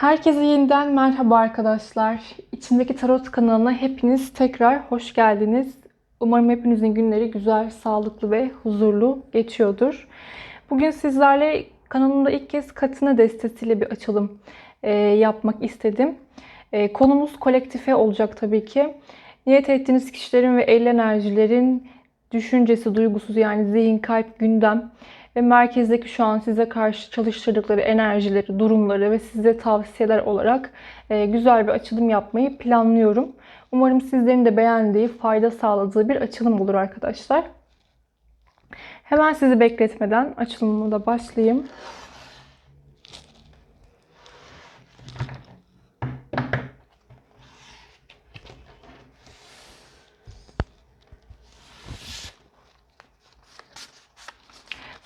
Herkese yeniden merhaba arkadaşlar. İçimdeki Tarot kanalına hepiniz tekrar hoş geldiniz. Umarım hepinizin günleri güzel, sağlıklı ve huzurlu geçiyordur. Bugün sizlerle kanalımda ilk kez Katina destesiyle bir açılım e, yapmak istedim. E, konumuz kolektife olacak tabii ki. Niyet ettiğiniz kişilerin ve el enerjilerin düşüncesi, duygusu yani zihin, kalp, gündem ve merkezdeki şu an size karşı çalıştırdıkları enerjileri, durumları ve size tavsiyeler olarak e, güzel bir açılım yapmayı planlıyorum. Umarım sizlerin de beğendiği, fayda sağladığı bir açılım olur arkadaşlar. Hemen sizi bekletmeden açılımıma da başlayayım.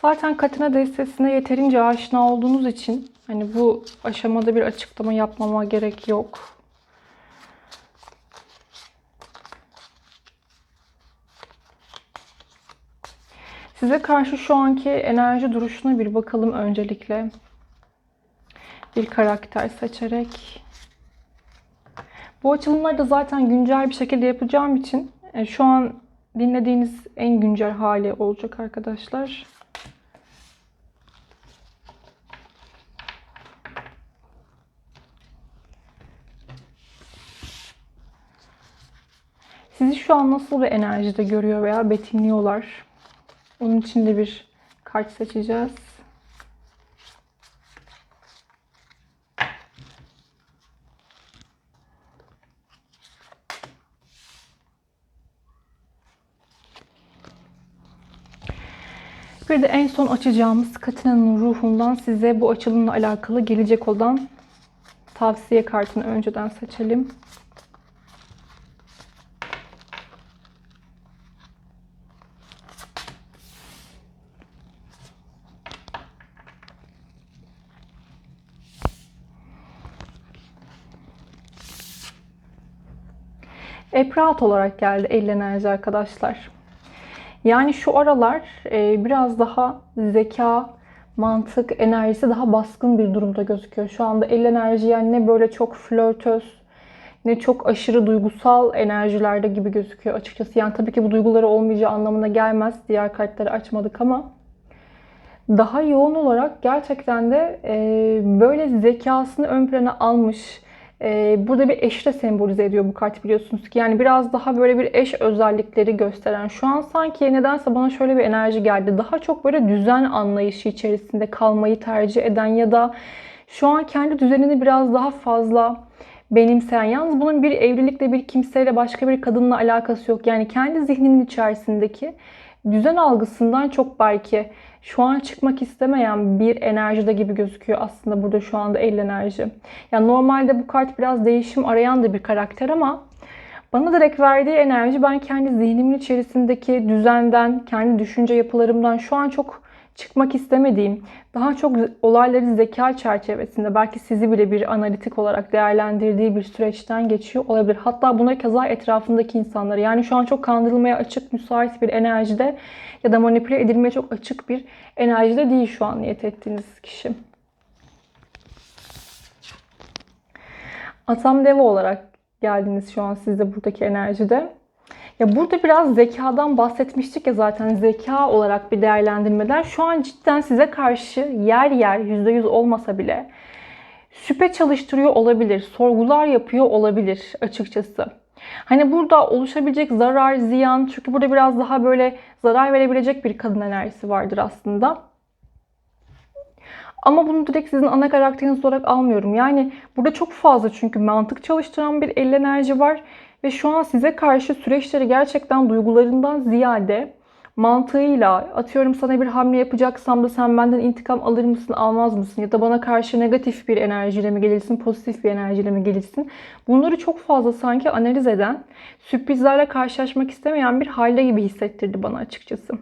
Zaten Katina destesine yeterince aşina olduğunuz için hani bu aşamada bir açıklama yapmama gerek yok. Size karşı şu anki enerji duruşuna bir bakalım öncelikle. Bir karakter seçerek. Bu açılımları da zaten güncel bir şekilde yapacağım için e, şu an dinlediğiniz en güncel hali olacak arkadaşlar. Sizi şu an nasıl bir enerjide görüyor veya betimliyorlar? Onun için de bir kart seçeceğiz. Bir de en son açacağımız Katina'nın ruhundan size bu açılımla alakalı gelecek olan tavsiye kartını önceden seçelim. Epraat olarak geldi el enerji arkadaşlar. Yani şu aralar e, biraz daha zeka, mantık, enerjisi daha baskın bir durumda gözüküyor. Şu anda el enerji yani ne böyle çok flörtöz, ne çok aşırı duygusal enerjilerde gibi gözüküyor açıkçası. Yani tabii ki bu duyguları olmayacağı anlamına gelmez. Diğer kartları açmadık ama daha yoğun olarak gerçekten de e, böyle zekasını ön plana almış, ee, burada bir eş de sembolize ediyor bu kart biliyorsunuz ki. Yani biraz daha böyle bir eş özellikleri gösteren. Şu an sanki nedense bana şöyle bir enerji geldi. Daha çok böyle düzen anlayışı içerisinde kalmayı tercih eden ya da şu an kendi düzenini biraz daha fazla benimseyen. Yalnız bunun bir evlilikle bir kimseyle başka bir kadınla alakası yok. Yani kendi zihninin içerisindeki düzen algısından çok belki şu an çıkmak istemeyen bir enerjide gibi gözüküyor aslında burada şu anda el enerji. Yani normalde bu kart biraz değişim arayan da bir karakter ama bana direkt verdiği enerji ben kendi zihnimin içerisindeki düzenden, kendi düşünce yapılarımdan şu an çok çıkmak istemediğim, daha çok olayları zeka çerçevesinde belki sizi bile bir analitik olarak değerlendirdiği bir süreçten geçiyor olabilir. Hatta buna keza etrafındaki insanları yani şu an çok kandırılmaya açık, müsait bir enerjide ya da manipüle edilmeye çok açık bir enerjide değil şu an niyet ettiğiniz kişi. Atam Deva olarak geldiniz şu an siz de buradaki enerjide. Ya burada biraz zekadan bahsetmiştik ya zaten zeka olarak bir değerlendirmeden şu an cidden size karşı yer yer %100 olmasa bile şüphe çalıştırıyor olabilir, sorgular yapıyor olabilir açıkçası. Hani burada oluşabilecek zarar, ziyan çünkü burada biraz daha böyle zarar verebilecek bir kadın enerjisi vardır aslında. Ama bunu direkt sizin ana karakteriniz olarak almıyorum. Yani burada çok fazla çünkü mantık çalıştıran bir el enerji var. Ve şu an size karşı süreçleri gerçekten duygularından ziyade mantığıyla atıyorum sana bir hamle yapacaksam da sen benden intikam alır mısın almaz mısın ya da bana karşı negatif bir enerjiyle mi gelirsin pozitif bir enerjiyle mi gelirsin bunları çok fazla sanki analiz eden sürprizlerle karşılaşmak istemeyen bir halde gibi hissettirdi bana açıkçası.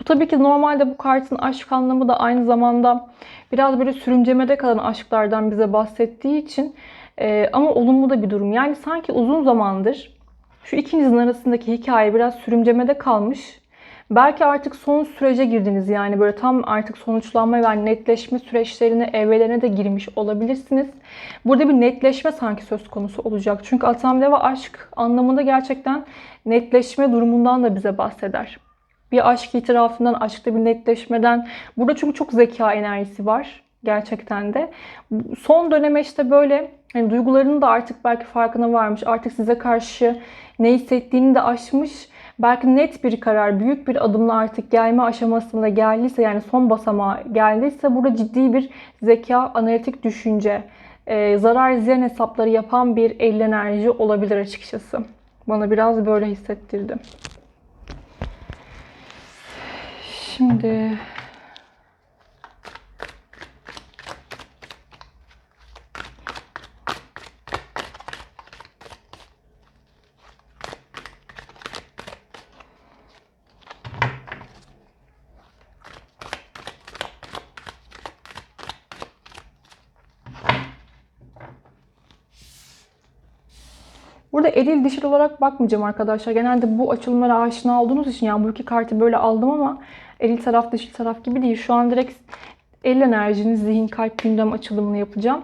Bu tabii ki normalde bu kartın aşk anlamı da aynı zamanda biraz böyle sürüncemede kalan aşklardan bize bahsettiği için e, ama olumlu da bir durum. Yani sanki uzun zamandır şu ikinizin arasındaki hikaye biraz sürüncemede kalmış Belki artık son sürece girdiniz yani böyle tam artık sonuçlanma ve netleşme süreçlerine, evrelerine de girmiş olabilirsiniz. Burada bir netleşme sanki söz konusu olacak. Çünkü Atam Deva aşk anlamında gerçekten netleşme durumundan da bize bahseder. Bir aşk itirafından, aşkta bir netleşmeden. Burada çünkü çok zeka enerjisi var gerçekten de. Son döneme işte böyle hani duygularının da artık belki farkına varmış. Artık size karşı ne hissettiğini de aşmış. Belki net bir karar, büyük bir adımla artık gelme aşamasında geldiyse yani son basamağa geldiyse burada ciddi bir zeka, analitik düşünce, e, zarar ziyan hesapları yapan bir el enerji olabilir açıkçası. Bana biraz böyle hissettirdi. Şimdi Burada eril dişil olarak bakmayacağım arkadaşlar. Genelde bu açılımlara aşina olduğunuz için yani bu iki kartı böyle aldım ama eril taraf dişil taraf gibi değil. Şu an direkt el enerjiniz, zihin, kalp, gündem açılımını yapacağım.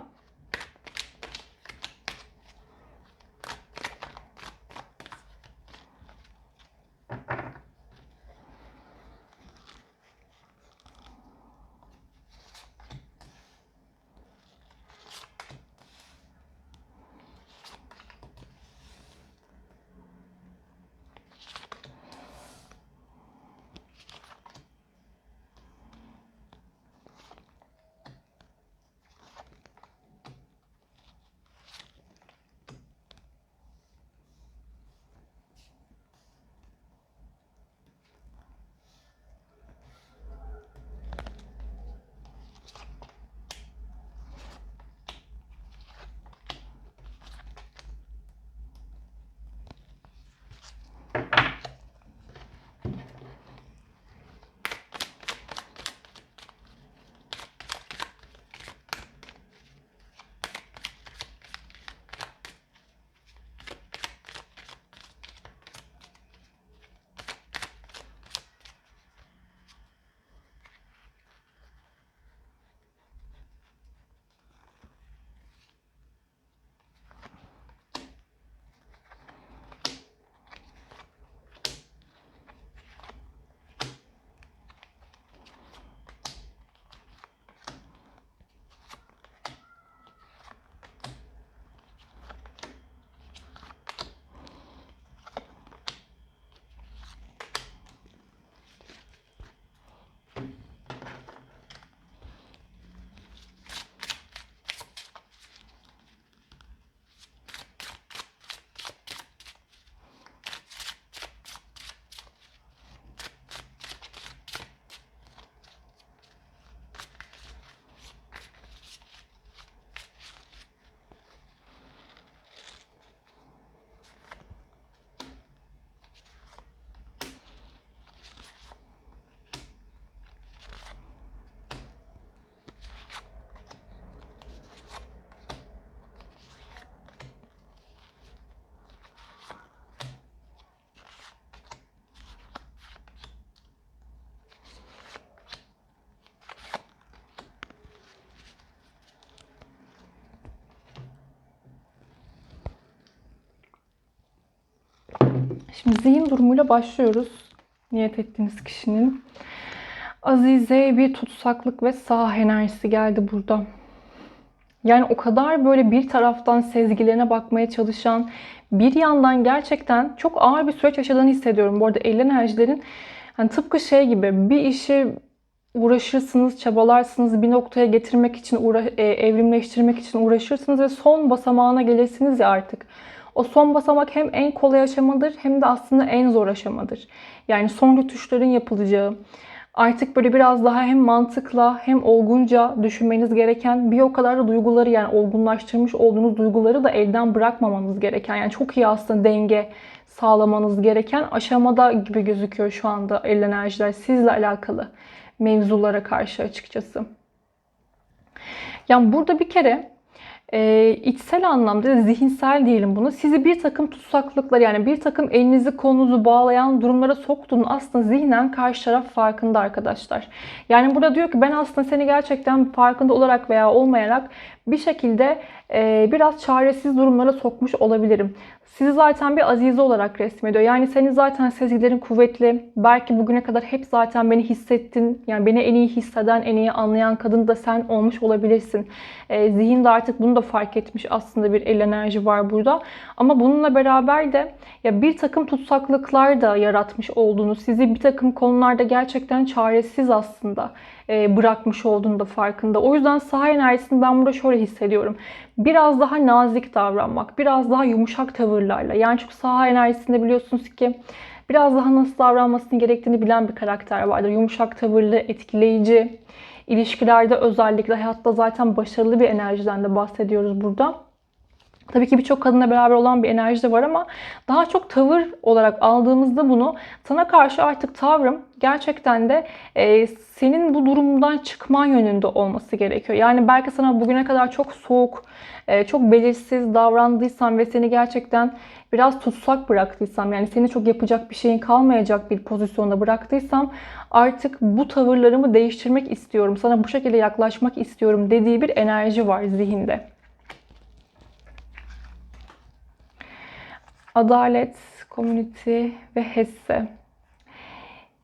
Şimdi zihin durumuyla başlıyoruz. Niyet ettiğiniz kişinin. Azize bir tutsaklık ve sağ enerjisi geldi burada. Yani o kadar böyle bir taraftan sezgilerine bakmaya çalışan, bir yandan gerçekten çok ağır bir süreç yaşadığını hissediyorum. Bu arada el enerjilerin hani tıpkı şey gibi bir işi uğraşırsınız, çabalarsınız, bir noktaya getirmek için, uğra- e, evrimleştirmek için uğraşırsınız ve son basamağına gelirsiniz ya artık. O son basamak hem en kolay aşamadır hem de aslında en zor aşamadır. Yani son rütuşların yapılacağı, artık böyle biraz daha hem mantıkla hem olgunca düşünmeniz gereken bir o kadar da duyguları yani olgunlaştırmış olduğunuz duyguları da elden bırakmamanız gereken yani çok iyi aslında denge sağlamanız gereken aşamada gibi gözüküyor şu anda el enerjiler sizle alakalı mevzulara karşı açıkçası. Yani burada bir kere e, içsel anlamda zihinsel diyelim bunu sizi bir takım tutsaklıklar yani bir takım elinizi kolunuzu bağlayan durumlara soktuğunu aslında zihnen karşı taraf farkında arkadaşlar. Yani burada diyor ki ben aslında seni gerçekten farkında olarak veya olmayarak bir şekilde biraz çaresiz durumlara sokmuş olabilirim. Sizi zaten bir azize olarak resmediyor. Yani senin zaten sezgilerin kuvvetli. Belki bugüne kadar hep zaten beni hissettin. Yani beni en iyi hisseden, en iyi anlayan kadın da sen olmuş olabilirsin. E, zihin de artık bunu da fark etmiş aslında bir el enerji var burada. Ama bununla beraber de ya bir takım tutsaklıklar da yaratmış olduğunu, sizi bir takım konularda gerçekten çaresiz aslında bırakmış olduğunu da farkında. O yüzden saha enerjisini ben burada şöyle hissediyorum. Biraz daha nazik davranmak, biraz daha yumuşak tavırlarla. Yani çünkü saha enerjisinde biliyorsunuz ki biraz daha nasıl davranmasını gerektiğini bilen bir karakter vardır. Yumuşak tavırlı, etkileyici, ilişkilerde özellikle hayatta zaten başarılı bir enerjiden de bahsediyoruz burada. Tabii ki birçok kadınla beraber olan bir enerji de var ama daha çok tavır olarak aldığımızda bunu sana karşı artık tavrım gerçekten de e, senin bu durumdan çıkman yönünde olması gerekiyor. Yani belki sana bugüne kadar çok soğuk, e, çok belirsiz davrandıysam ve seni gerçekten biraz tutsak bıraktıysam yani seni çok yapacak bir şeyin kalmayacak bir pozisyonda bıraktıysam artık bu tavırlarımı değiştirmek istiyorum. Sana bu şekilde yaklaşmak istiyorum dediği bir enerji var zihinde. Adalet, community ve hesse.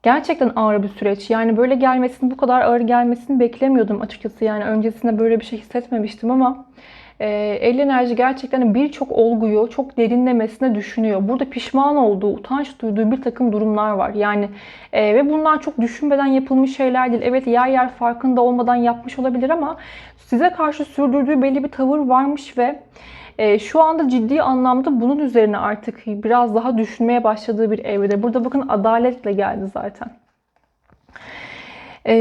Gerçekten ağır bir süreç. Yani böyle gelmesini, bu kadar ağır gelmesini beklemiyordum açıkçası. Yani öncesinde böyle bir şey hissetmemiştim ama e, el enerji gerçekten birçok olguyu çok derinlemesine düşünüyor. Burada pişman olduğu, utanç duyduğu bir takım durumlar var. Yani e, ve bunlar çok düşünmeden yapılmış şeyler değil. Evet yer yer farkında olmadan yapmış olabilir ama size karşı sürdürdüğü belli bir tavır varmış ve e, şu anda ciddi anlamda bunun üzerine artık biraz daha düşünmeye başladığı bir evrede. Burada bakın adaletle geldi zaten. E,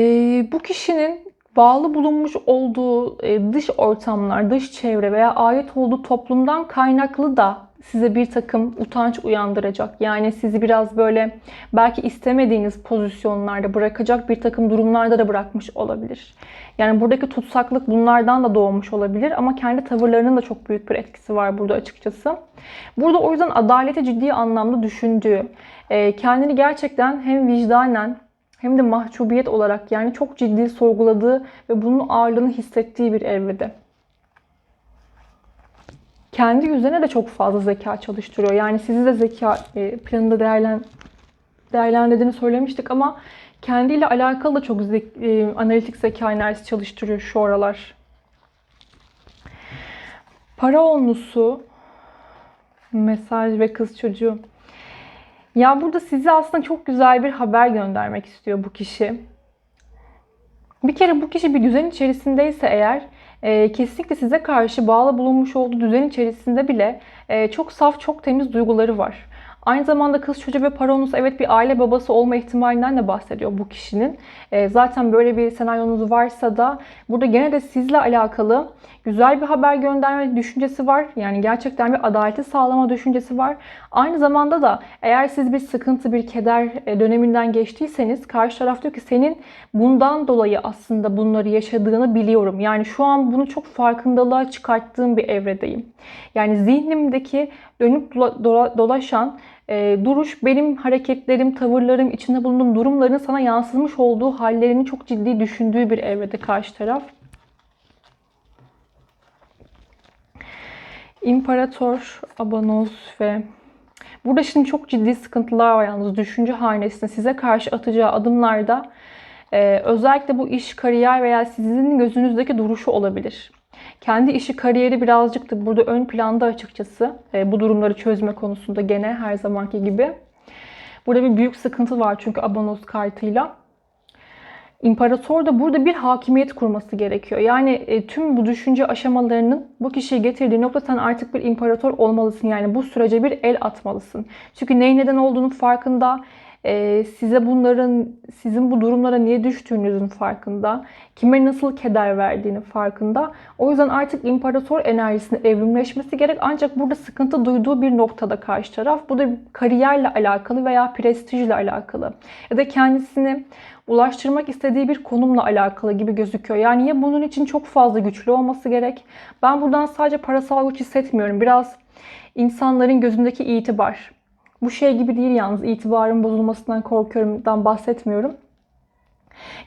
bu kişinin bağlı bulunmuş olduğu e, dış ortamlar, dış çevre veya ait olduğu toplumdan kaynaklı da size bir takım utanç uyandıracak. Yani sizi biraz böyle belki istemediğiniz pozisyonlarda bırakacak bir takım durumlarda da bırakmış olabilir. Yani buradaki tutsaklık bunlardan da doğmuş olabilir ama kendi tavırlarının da çok büyük bir etkisi var burada açıkçası. Burada o yüzden adaleti ciddi anlamda düşündüğü, e, kendini gerçekten hem vicdanen hem de mahcubiyet olarak yani çok ciddi sorguladığı ve bunun ağırlığını hissettiği bir evrede kendi üzerine de çok fazla zeka çalıştırıyor. Yani sizi de zeka e, planında değerlen, değerlendirdiğini söylemiştik ama kendiyle alakalı da çok zek, e, analitik zeka enerjisi çalıştırıyor şu aralar. Para olmusu, mesaj ve kız çocuğu. Ya burada size aslında çok güzel bir haber göndermek istiyor bu kişi. Bir kere bu kişi bir düzen içerisindeyse eğer e, kesinlikle size karşı bağlı bulunmuş olduğu düzen içerisinde bile e, çok saf, çok temiz duyguları var. Aynı zamanda kız çocuğu ve paronus evet bir aile babası olma ihtimalinden de bahsediyor bu kişinin. E, zaten böyle bir senaryonuz varsa da burada gene de sizle alakalı güzel bir haber gönderme düşüncesi var. Yani gerçekten bir adaleti sağlama düşüncesi var. Aynı zamanda da eğer siz bir sıkıntı, bir keder e, döneminden geçtiyseniz karşı taraf diyor ki senin bundan dolayı aslında bunları yaşadığını biliyorum. Yani şu an bunu çok farkındalığa çıkarttığım bir evredeyim. Yani zihnimdeki dönüp dolaşan e, duruş benim hareketlerim, tavırlarım, içinde bulunduğum durumların sana yansımış olduğu hallerini çok ciddi düşündüğü bir evrede karşı taraf. İmparator, Abanos ve burada şimdi çok ciddi sıkıntılar var yalnız düşünce hanesinde size karşı atacağı adımlarda e, özellikle bu iş, kariyer veya sizin gözünüzdeki duruşu olabilir. Kendi işi, kariyeri birazcık da burada ön planda açıkçası. E, bu durumları çözme konusunda gene her zamanki gibi. Burada bir büyük sıkıntı var çünkü Abanos kartıyla. İmparator da burada bir hakimiyet kurması gerekiyor. Yani e, tüm bu düşünce aşamalarının bu kişiyi getirdiği nokta sen artık bir imparator olmalısın. Yani bu sürece bir el atmalısın. Çünkü neyin neden olduğunu farkında e, size bunların, sizin bu durumlara niye düştüğünüzün farkında, kime nasıl keder verdiğini farkında. O yüzden artık imparator enerjisinin evrimleşmesi gerek. Ancak burada sıkıntı duyduğu bir noktada karşı taraf. Bu da kariyerle alakalı veya prestijle alakalı. Ya da kendisini ulaştırmak istediği bir konumla alakalı gibi gözüküyor. Yani ya bunun için çok fazla güçlü olması gerek. Ben buradan sadece parasal güç hissetmiyorum. Biraz insanların gözündeki itibar. Bu şey gibi değil yalnız itibarın bozulmasından korkuyorumdan bahsetmiyorum.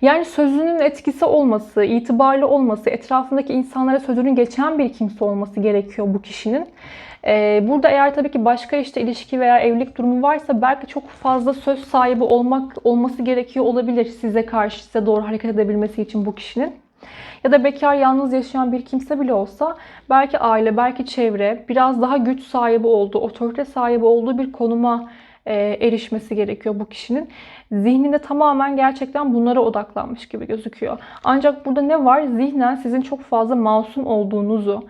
Yani sözünün etkisi olması, itibarlı olması, etrafındaki insanlara sözünün geçen bir kimse olması gerekiyor bu kişinin. Ee, burada eğer tabii ki başka işte ilişki veya evlilik durumu varsa belki çok fazla söz sahibi olmak olması gerekiyor olabilir size karşı size doğru hareket edebilmesi için bu kişinin. Ya da bekar yalnız yaşayan bir kimse bile olsa belki aile, belki çevre biraz daha güç sahibi olduğu, otorite sahibi olduğu bir konuma e, erişmesi gerekiyor bu kişinin. Zihninde tamamen gerçekten bunlara odaklanmış gibi gözüküyor. Ancak burada ne var? Zihnen sizin çok fazla masum olduğunuzu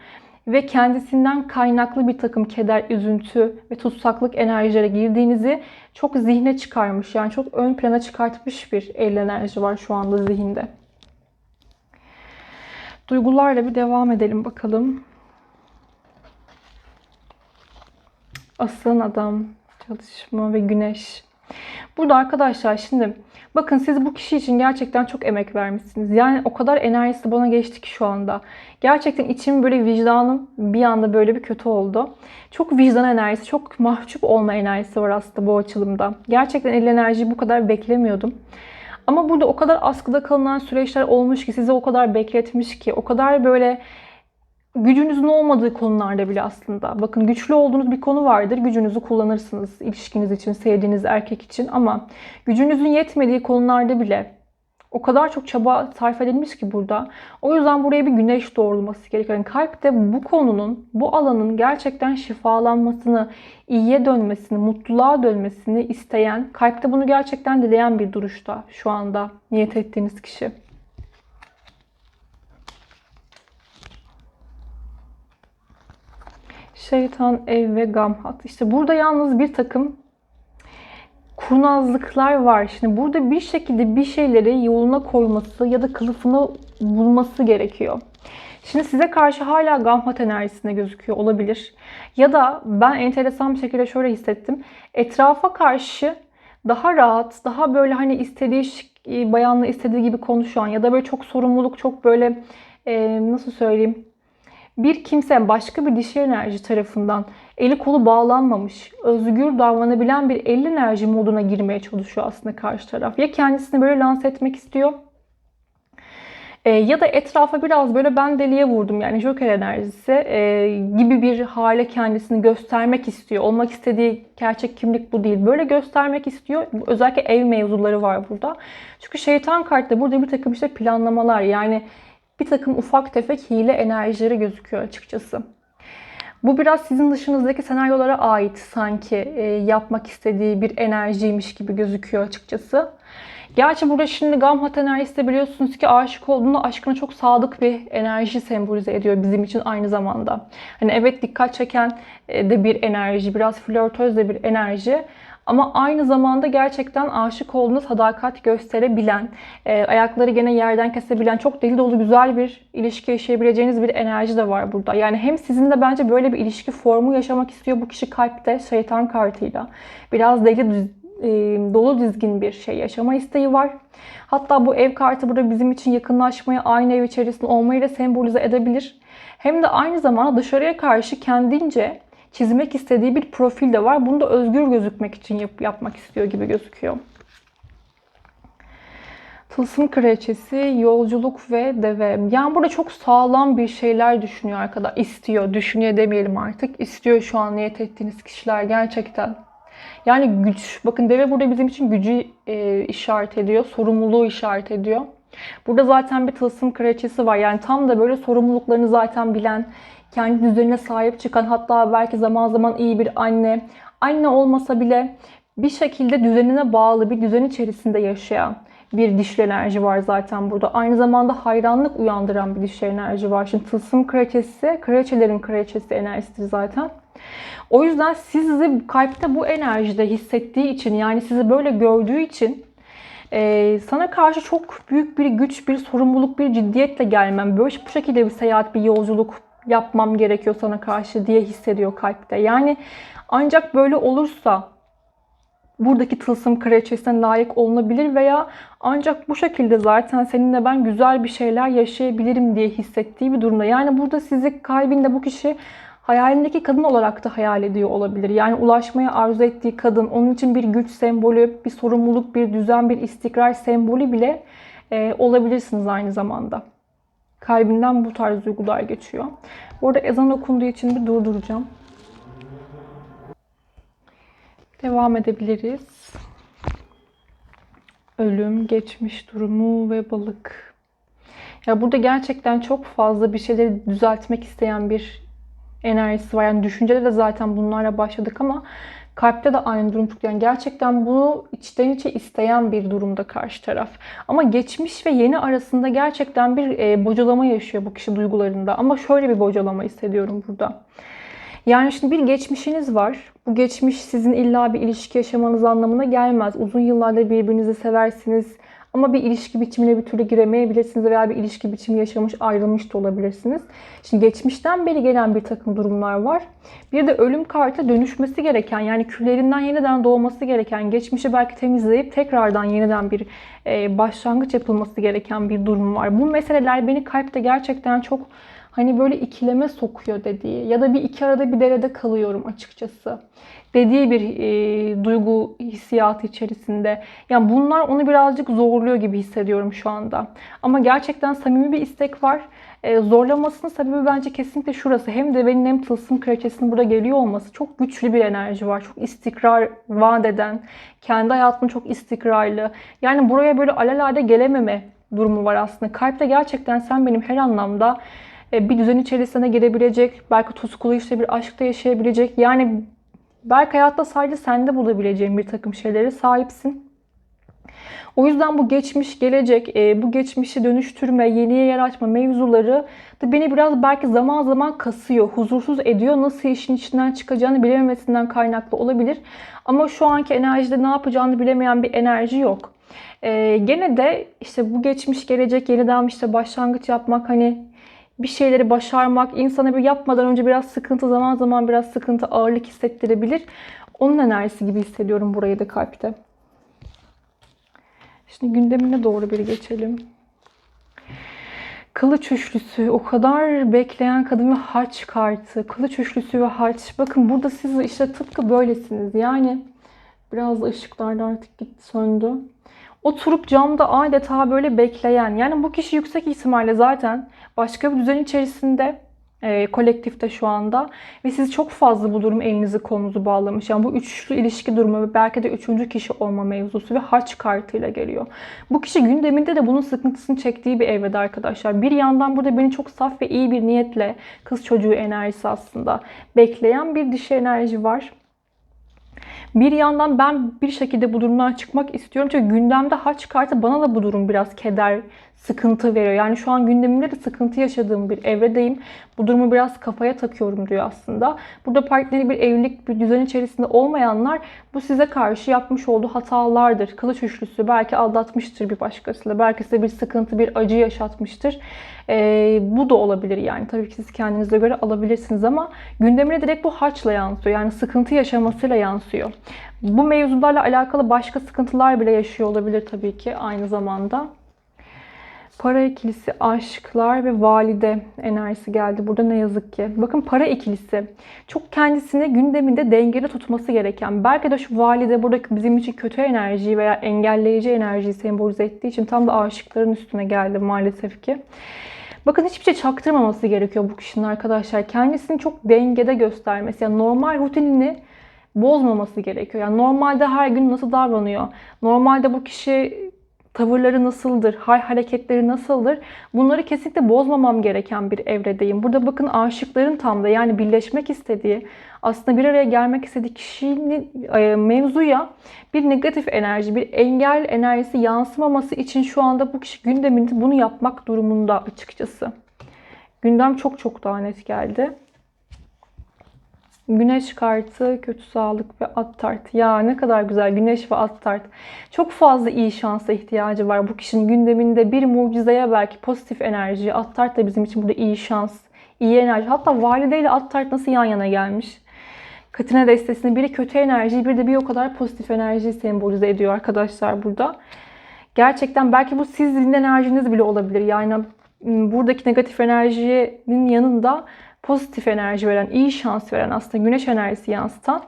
ve kendisinden kaynaklı bir takım keder, üzüntü ve tutsaklık enerjilere girdiğinizi çok zihne çıkarmış. Yani çok ön plana çıkartmış bir el enerji var şu anda zihinde. Duygularla bir devam edelim bakalım. Aslan adam, çalışma ve güneş. Burada arkadaşlar şimdi bakın siz bu kişi için gerçekten çok emek vermişsiniz. Yani o kadar enerjisi bana geçti ki şu anda. Gerçekten içim böyle vicdanım bir anda böyle bir kötü oldu. Çok vicdan enerjisi, çok mahcup olma enerjisi var aslında bu açılımda. Gerçekten el enerjiyi bu kadar beklemiyordum. Ama burada o kadar askıda kalınan süreçler olmuş ki sizi o kadar bekletmiş ki o kadar böyle gücünüzün olmadığı konularda bile aslında. Bakın güçlü olduğunuz bir konu vardır. Gücünüzü kullanırsınız ilişkiniz için, sevdiğiniz erkek için ama gücünüzün yetmediği konularda bile o kadar çok çaba sarf edilmiş ki burada. O yüzden buraya bir güneş doğrulması gerekiyor. Yani kalpte bu konunun, bu alanın gerçekten şifalanmasını, iyiye dönmesini, mutluluğa dönmesini isteyen, kalpte bunu gerçekten dileyen bir duruşta şu anda niyet ettiğiniz kişi. Şeytan, ev ve gamhat. İşte burada yalnız bir takım kurnazlıklar var. Şimdi burada bir şekilde bir şeyleri yoluna koyması ya da kılıfını bulması gerekiyor. Şimdi size karşı hala gamhat enerjisinde gözüküyor olabilir. Ya da ben enteresan bir şekilde şöyle hissettim. Etrafa karşı daha rahat, daha böyle hani istediği bayanla istediği gibi konuşan ya da böyle çok sorumluluk, çok böyle e, nasıl söyleyeyim bir kimse başka bir dişi enerji tarafından eli kolu bağlanmamış, özgür davranabilen bir el enerji moduna girmeye çalışıyor aslında karşı taraf. Ya kendisini böyle lanse etmek istiyor e, ya da etrafa biraz böyle ben deliye vurdum yani Joker enerjisi e, gibi bir hale kendisini göstermek istiyor. Olmak istediği gerçek kimlik bu değil. Böyle göstermek istiyor. Özellikle ev mevzuları var burada. Çünkü şeytan kartı burada bir takım işte planlamalar yani bir takım ufak tefek hile enerjileri gözüküyor açıkçası. Bu biraz sizin dışınızdaki senaryolara ait sanki e, yapmak istediği bir enerjiymiş gibi gözüküyor açıkçası. Gerçi burada şimdi Gamhat enerjisi de biliyorsunuz ki aşık olduğunda aşkına çok sadık bir enerji sembolize ediyor bizim için aynı zamanda. Hani evet dikkat çeken e, de bir enerji, biraz flörtöz de bir enerji. Ama aynı zamanda gerçekten aşık olduğunda sadakat gösterebilen, e, ayakları gene yerden kesebilen, çok deli dolu güzel bir ilişki yaşayabileceğiniz bir enerji de var burada. Yani hem sizinle bence böyle bir ilişki formu yaşamak istiyor bu kişi kalpte şeytan kartıyla. Biraz deli e, dolu dizgin bir şey yaşama isteği var. Hatta bu ev kartı burada bizim için yakınlaşmayı, aynı ev içerisinde olmayı da sembolize edebilir. Hem de aynı zamanda dışarıya karşı kendince çizmek istediği bir profil de var. Bunu da özgür gözükmek için yap, yapmak istiyor gibi gözüküyor. Tılsım kraliçesi, yolculuk ve deve. Yani burada çok sağlam bir şeyler düşünüyor arkadaş. İstiyor, düşünüyor demeyelim artık. İstiyor şu an niyet ettiğiniz kişiler gerçekten. Yani güç. Bakın deve burada bizim için gücü e, işaret ediyor. Sorumluluğu işaret ediyor. Burada zaten bir tılsım kraliçesi var. Yani tam da böyle sorumluluklarını zaten bilen, kendi düzenine sahip çıkan hatta belki zaman zaman iyi bir anne. Anne olmasa bile bir şekilde düzenine bağlı bir düzen içerisinde yaşayan bir dişli enerji var zaten burada. Aynı zamanda hayranlık uyandıran bir dişli enerji var. Şimdi tılsım kraliçesi, kraliçelerin kraliçesi enerjisidir zaten. O yüzden sizi kalpte bu enerjide hissettiği için yani sizi böyle gördüğü için e, sana karşı çok büyük bir güç, bir sorumluluk, bir ciddiyetle gelmem. Böyle bu şekilde bir seyahat, bir yolculuk yapmam gerekiyor sana karşı diye hissediyor kalpte. Yani ancak böyle olursa buradaki tılsım kraliçesine layık olunabilir veya ancak bu şekilde zaten seninle ben güzel bir şeyler yaşayabilirim diye hissettiği bir durumda. Yani burada sizi kalbinde bu kişi hayalindeki kadın olarak da hayal ediyor olabilir. Yani ulaşmaya arzu ettiği kadın, onun için bir güç sembolü, bir sorumluluk, bir düzen, bir istikrar sembolü bile e, olabilirsiniz aynı zamanda. Kalbinden bu tarz duygular geçiyor. Burada ezan okunduğu için bir durduracağım. Devam edebiliriz. Ölüm, geçmiş durumu ve balık. Ya burada gerçekten çok fazla bir şeyleri düzeltmek isteyen bir enerjisi var. Yani düşüncede de zaten bunlarla başladık ama kalpte de aynı durum çıktı. Yani gerçekten bunu içten içe isteyen bir durumda karşı taraf. Ama geçmiş ve yeni arasında gerçekten bir e, bocalama yaşıyor bu kişi duygularında. Ama şöyle bir bocalama hissediyorum burada. Yani şimdi bir geçmişiniz var. Bu geçmiş sizin illa bir ilişki yaşamanız anlamına gelmez. Uzun yıllardır birbirinizi seversiniz. Ama bir ilişki biçimine bir türlü giremeyebilirsiniz veya bir ilişki biçimi yaşamış, ayrılmış da olabilirsiniz. Şimdi geçmişten beri gelen bir takım durumlar var. Bir de ölüm kartı dönüşmesi gereken yani küllerinden yeniden doğması gereken, geçmişi belki temizleyip tekrardan yeniden bir e, başlangıç yapılması gereken bir durum var. Bu meseleler beni kalpte gerçekten çok hani böyle ikileme sokuyor dediği ya da bir iki arada bir derede kalıyorum açıkçası dediği bir e, duygu hissiyatı içerisinde. Yani bunlar onu birazcık zorluyor gibi hissediyorum şu anda. Ama gerçekten samimi bir istek var. E, zorlamasının sebebi bence kesinlikle şurası. Hem de benim hem tılsım kraliçesinin burada geliyor olması çok güçlü bir enerji var. Çok istikrar vaat eden, kendi hayatını çok istikrarlı. Yani buraya böyle alelade gelememe durumu var aslında. Kalpte gerçekten sen benim her anlamda bir düzen içerisine girebilecek, belki tutkulu işte bir aşkta yaşayabilecek. Yani belki hayatta sadece sende bulabileceğin bir takım şeylere sahipsin. O yüzden bu geçmiş, gelecek, e, bu geçmişi dönüştürme, yeniye yer açma mevzuları da beni biraz belki zaman zaman kasıyor, huzursuz ediyor. Nasıl işin içinden çıkacağını bilememesinden kaynaklı olabilir. Ama şu anki enerjide ne yapacağını bilemeyen bir enerji yok. E, gene de işte bu geçmiş, gelecek, yeniden işte başlangıç yapmak hani bir şeyleri başarmak insana bir yapmadan önce biraz sıkıntı zaman zaman biraz sıkıntı ağırlık hissettirebilir. Onun enerjisi gibi hissediyorum burayı da kalpte. Şimdi gündemine doğru bir geçelim. Kılıç üçlüsü, o kadar bekleyen kadın ve haç kartı. Kılıç üçlüsü ve haç. Bakın burada siz işte tıpkı böylesiniz. Yani biraz da ışıklarda artık gitti söndü. Oturup camda adeta böyle bekleyen. Yani bu kişi yüksek ihtimalle zaten başka bir düzen içerisinde e, kolektifte şu anda ve siz çok fazla bu durum elinizi kolunuzu bağlamış. Yani bu üçlü ilişki durumu ve belki de üçüncü kişi olma mevzusu ve haç kartıyla geliyor. Bu kişi gündeminde de bunun sıkıntısını çektiği bir evrede arkadaşlar. Bir yandan burada beni çok saf ve iyi bir niyetle kız çocuğu enerjisi aslında bekleyen bir dişi enerji var. Bir yandan ben bir şekilde bu durumdan çıkmak istiyorum. Çünkü gündemde haç kartı bana da bu durum biraz keder, sıkıntı veriyor. Yani şu an gündemimde de sıkıntı yaşadığım bir evredeyim. Bu durumu biraz kafaya takıyorum diyor aslında. Burada partneri bir evlilik, bir düzen içerisinde olmayanlar bu size karşı yapmış olduğu hatalardır. Kılıç üçlüsü belki aldatmıştır bir başkasıyla. Belki size bir sıkıntı, bir acı yaşatmıştır. Ee, bu da olabilir yani. Tabii ki siz kendinize göre alabilirsiniz ama gündemine direkt bu haçla yansıyor. Yani sıkıntı yaşamasıyla yansıyor. Bu mevzularla alakalı başka sıkıntılar bile yaşıyor olabilir tabii ki aynı zamanda. Para ikilisi, aşklar ve valide enerjisi geldi burada ne yazık ki. Bakın para ikilisi çok kendisini gündeminde dengede tutması gereken. Belki de şu valide buradaki bizim için kötü enerjiyi veya engelleyici enerjiyi sembolize ettiği için tam da aşıkların üstüne geldi maalesef ki. Bakın hiçbir şey çaktırmaması gerekiyor bu kişinin arkadaşlar. Kendisini çok dengede göstermesi. Yani normal rutinini bozmaması gerekiyor. Yani normalde her gün nasıl davranıyor? Normalde bu kişi tavırları nasıldır, hal hareketleri nasıldır? Bunları kesinlikle bozmamam gereken bir evredeyim. Burada bakın aşıkların tam da yani birleşmek istediği, aslında bir araya gelmek istediği kişinin e, mevzuya bir negatif enerji, bir engel enerjisi yansımaması için şu anda bu kişi gündeminde bunu yapmak durumunda açıkçası. Gündem çok çok daha net geldi. Güneş kartı, kötü sağlık ve at tart. Ya ne kadar güzel güneş ve at tart. Çok fazla iyi şansa ihtiyacı var bu kişinin gündeminde. Bir mucizeye belki pozitif enerji. At tart da bizim için burada iyi şans, iyi enerji. Hatta valideyle at tart nasıl yan yana gelmiş. Katina destesini biri kötü enerjiyi bir de bir o kadar pozitif enerjiyi sembolize ediyor arkadaşlar burada. Gerçekten belki bu sizin enerjiniz bile olabilir. Yani buradaki negatif enerjinin yanında pozitif enerji veren, iyi şans veren aslında güneş enerjisi yansıtan.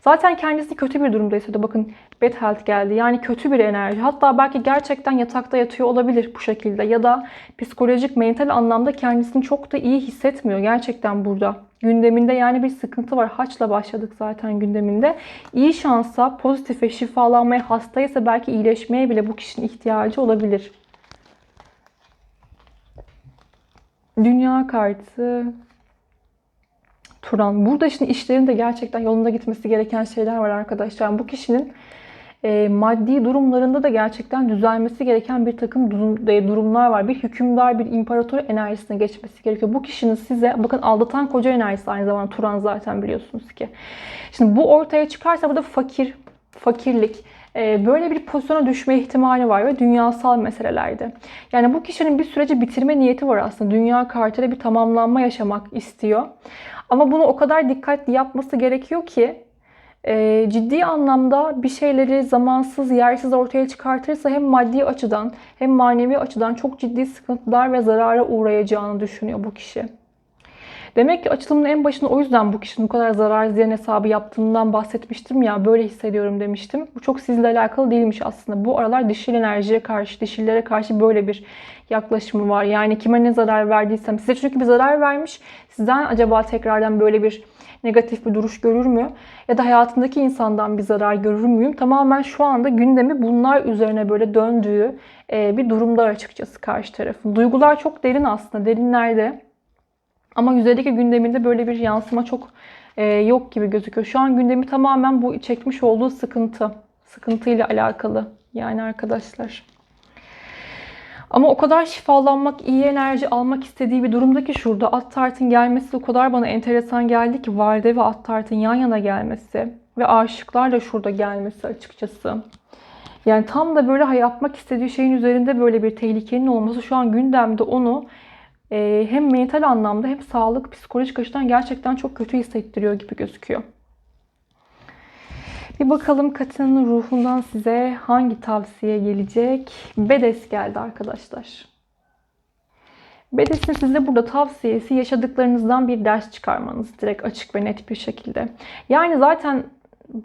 Zaten kendisi kötü bir durumda hissediyor. Bakın bad health geldi. Yani kötü bir enerji. Hatta belki gerçekten yatakta yatıyor olabilir bu şekilde. Ya da psikolojik, mental anlamda kendisini çok da iyi hissetmiyor gerçekten burada. Gündeminde yani bir sıkıntı var. Haçla başladık zaten gündeminde. İyi şansa, pozitife, şifalanmaya, hastaysa belki iyileşmeye bile bu kişinin ihtiyacı olabilir. Dünya kartı. Turan. Burada şimdi işlerin de gerçekten yolunda gitmesi gereken şeyler var arkadaşlar. Bu kişinin e, maddi durumlarında da gerçekten düzelmesi gereken bir takım e, durumlar var. Bir hükümdar, bir imparator enerjisine geçmesi gerekiyor. Bu kişinin size, bakın aldatan koca enerjisi aynı zamanda Turan zaten biliyorsunuz ki. Şimdi bu ortaya çıkarsa burada fakir, fakirlik, e, böyle bir pozisyona düşme ihtimali var ve dünyasal meselelerde. Yani bu kişinin bir süreci bitirme niyeti var aslında. Dünya kartıyla bir tamamlanma yaşamak istiyor. Ama bunu o kadar dikkatli yapması gerekiyor ki e, ciddi anlamda bir şeyleri zamansız, yersiz ortaya çıkartırsa hem maddi açıdan hem manevi açıdan çok ciddi sıkıntılar ve zarara uğrayacağını düşünüyor bu kişi. Demek ki açılımın en başında o yüzden bu kişinin bu kadar zarar ziyan hesabı yaptığından bahsetmiştim ya böyle hissediyorum demiştim. Bu çok sizinle alakalı değilmiş aslında. Bu aralar dişil enerjiye karşı, dişillere karşı böyle bir yaklaşımı var. Yani kime ne zarar verdiysem size çünkü bir zarar vermiş. Sizden acaba tekrardan böyle bir negatif bir duruş görür mü? Ya da hayatındaki insandan bir zarar görür müyüm? Tamamen şu anda gündemi bunlar üzerine böyle döndüğü bir durumda açıkçası karşı tarafın. Duygular çok derin aslında. Derinlerde. Ama yüzeydeki gündeminde böyle bir yansıma çok e, yok gibi gözüküyor. Şu an gündemi tamamen bu çekmiş olduğu sıkıntı. Sıkıntıyla alakalı yani arkadaşlar. Ama o kadar şifalanmak, iyi enerji almak istediği bir durumda ki şurada at gelmesi o kadar bana enteresan geldi ki valide ve at yan yana gelmesi ve aşıklarla şurada gelmesi açıkçası. Yani tam da böyle yapmak istediği şeyin üzerinde böyle bir tehlikenin olması şu an gündemde onu e, hem mental anlamda hem sağlık, psikolojik açıdan gerçekten çok kötü hissettiriyor gibi gözüküyor. Bir bakalım Katina'nın ruhundan size hangi tavsiye gelecek? Bedes geldi arkadaşlar. Bedes'in size burada tavsiyesi yaşadıklarınızdan bir ders çıkarmanız. Direkt açık ve net bir şekilde. Yani zaten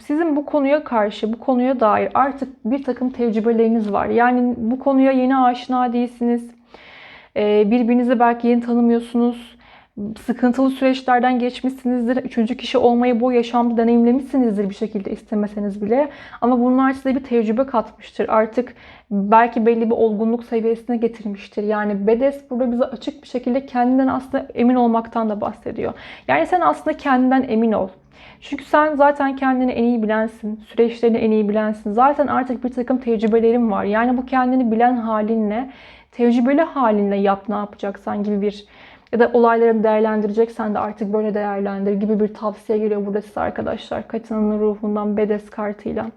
sizin bu konuya karşı, bu konuya dair artık bir takım tecrübeleriniz var. Yani bu konuya yeni aşina değilsiniz. Birbirinizi belki yeni tanımıyorsunuz sıkıntılı süreçlerden geçmişsinizdir. Üçüncü kişi olmayı bu yaşamda deneyimlemişsinizdir bir şekilde istemeseniz bile. Ama bunlar size bir tecrübe katmıştır. Artık belki belli bir olgunluk seviyesine getirmiştir. Yani Bedes burada bize açık bir şekilde kendinden aslında emin olmaktan da bahsediyor. Yani sen aslında kendinden emin ol. Çünkü sen zaten kendini en iyi bilensin. Süreçlerini en iyi bilensin. Zaten artık bir takım tecrübelerin var. Yani bu kendini bilen halinle, tecrübeli halinle yap ne yapacaksan gibi bir ya da olayları değerlendireceksen de artık böyle değerlendir gibi bir tavsiye geliyor burada size arkadaşlar. Katina'nın ruhundan Bedes kartıyla.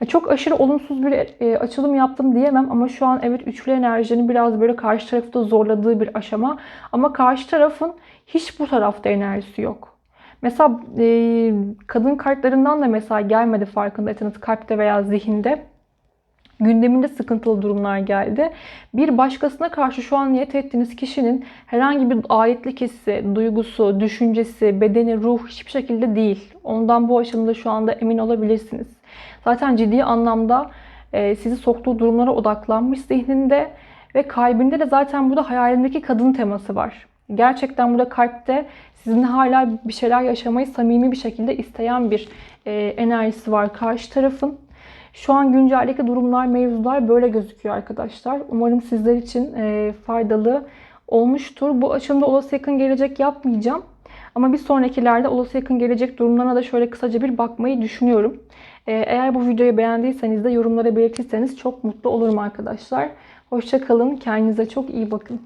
Ya çok aşırı olumsuz bir e, açılım yaptım diyemem ama şu an evet üçlü enerjinin biraz böyle karşı tarafı da zorladığı bir aşama. Ama karşı tarafın hiç bu tarafta enerjisi yok. Mesela e, kadın kartlarından da mesela gelmedi farkındaysanız kalpte veya zihinde gündeminde sıkıntılı durumlar geldi. Bir başkasına karşı şu an niyet ettiğiniz kişinin herhangi bir ayetlik hissi, duygusu, düşüncesi, bedeni, ruh hiçbir şekilde değil. Ondan bu aşamada şu anda emin olabilirsiniz. Zaten ciddi anlamda e, sizi soktuğu durumlara odaklanmış zihninde ve kalbinde de zaten burada hayalindeki kadın teması var. Gerçekten burada kalpte sizin hala bir şeyler yaşamayı samimi bir şekilde isteyen bir e, enerjisi var karşı tarafın. Şu an günceldeki durumlar, mevzular böyle gözüküyor arkadaşlar. Umarım sizler için e, faydalı olmuştur. Bu açımda olası yakın gelecek yapmayacağım. Ama bir sonrakilerde olası yakın gelecek durumlarına da şöyle kısaca bir bakmayı düşünüyorum. E, eğer bu videoyu beğendiyseniz de yorumlara belirtirseniz çok mutlu olurum arkadaşlar. Hoşçakalın. Kendinize çok iyi bakın.